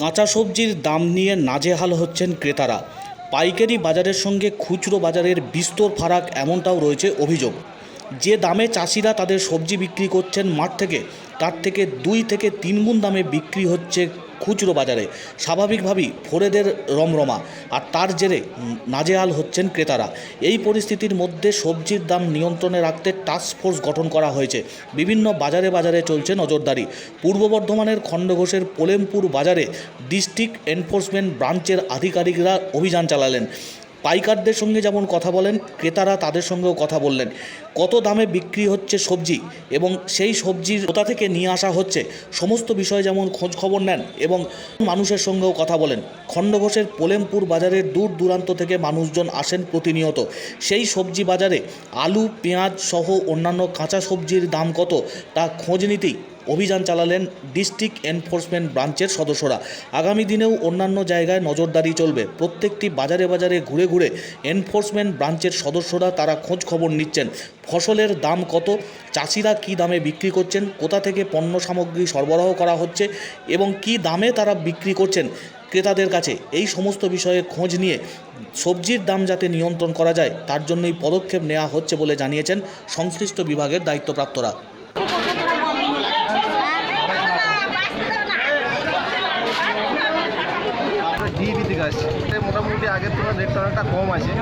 কাঁচা সবজির দাম নিয়ে নাজেহাল হচ্ছেন ক্রেতারা। পাইকারি বাজারের সঙ্গে খুচরো বাজারের বিস্তর ফারাক এমনটাও রয়েছে অভিযোগ। যে দামে চাষিরা তাদের সবজি বিক্রি করছেন মাঠ থেকে, তার থেকে দুই থেকে তিন গুণ দামে বিক্রি হচ্ছে খুচরো বাজারে। স্বাভাবিকভাবেই ফোরেদের রমরমা। আর তার জেরে নাজেহাল হচ্ছেন ক্রেতারা। এই পরিস্থিতির মধ্যে সবজির দাম নিয়ন্ত্রণে রাখতে টাস্ক ফোর্স গঠন করা হয়েছে। বিভিন্ন বাজারে বাজারে চলছে নজরদারি। পূর্ব বর্ধমানের খণ্ডঘোষের পোলেমপুর বাজারে ডিস্ট্রিক্ট এনফোর্সমেন্ট ব্রাঞ্চের আধিকারিকরা অভিযান চালালেন। পাইকারদের সঙ্গে যেমন কথা বলেন, ক্রেতারা তাদের সঙ্গেও কথা বললেন। কত দামে বিক্রি হচ্ছে সবজি এবং সেই সবজির কোথা থেকে নিয়ে আসা হচ্ছে? সমস্ত বিষয়ে যেমন খোঁজ খবর নেন এবং মানুষের সঙ্গেও কথা বলেন। খণ্ডঘোষের পোলেমপুর বাজারের দূর দূরান্ত থেকে মানুষজন আসেন প্রতিনিয়ত। সেই সবজি বাজারে আলু, পেঁয়াজ সহ অন্যান্য কাঁচা সবজির দাম কত? তা খোঁজ নিতেই অভিযান চালালেন ডিস্ট্রিক্ট এনফোর্সমেন্ট ব্রাঞ্চের সদস্যরা। আগামী দিনেও অন্যান্য জায়গায় নজরদারি চলবে। প্রত্যেকটি বাজারে বাজারে ঘুরে ঘুরে এনফোর্সমেন্ট ব্রাঞ্চের সদস্যরা তারা খোঁজ খবর নিচ্ছেন। ফসলের দাম কত? চাষিরা কী দামে বিক্রি করছেন? কোথা থেকে পণ্য সামগ্রী সরবরাহ করা হচ্ছে? এবং কী দামে তারা বিক্রি করছেন? ক্রেতাদের কাছে এই সমস্ত বিষয়ে খোঁজ নিয়ে সবজির দাম যাতে নিয়ন্ত্রণ করা যায়, তার জন্যই পদক্ষেপ নেওয়া হচ্ছে বলে জানিয়েছেন সংশ্লিষ্ট বিভাগের দায়িত্বপ্রাপ্তরা আমরা ডিবি থেকে মোটামুটি আগের তুলনায় রেটটা অনেকটা কম আছে।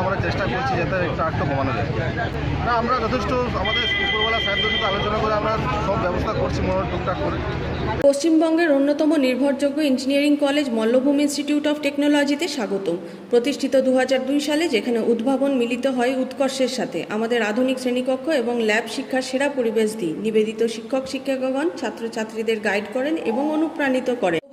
আমরা চেষ্টা করছি যাতে রেটটা কমানো যায়। না আমরা যথেষ্ট আমাদের স্যারদের সাথে আলোচনা করে আমরা সব ব্যবস্থা করছি মোটামুটি টুকটাক করে। পশ্চিমবঙ্গের অন্যতম নির্ভরযোগ্য engineering college Mallabhumi institute of টেকনোলজিতে স্বাগতম। প্রতিষ্ঠিত দু হাজার দুই সালে যেখানে উদ্ভাবন মিলিত হয় উৎকর্ষের সাথে, আমাদের আধুনিক শ্রেণীকক্ষ এবং ল্যাব শিক্ষার সেরা পরিবেশ দিই। নিবেদিত শিক্ষক, শিক্ষকগণ, ছাত্রছাত্রীদের গাইড করেন এবং অনুপ্রাণিত করেন।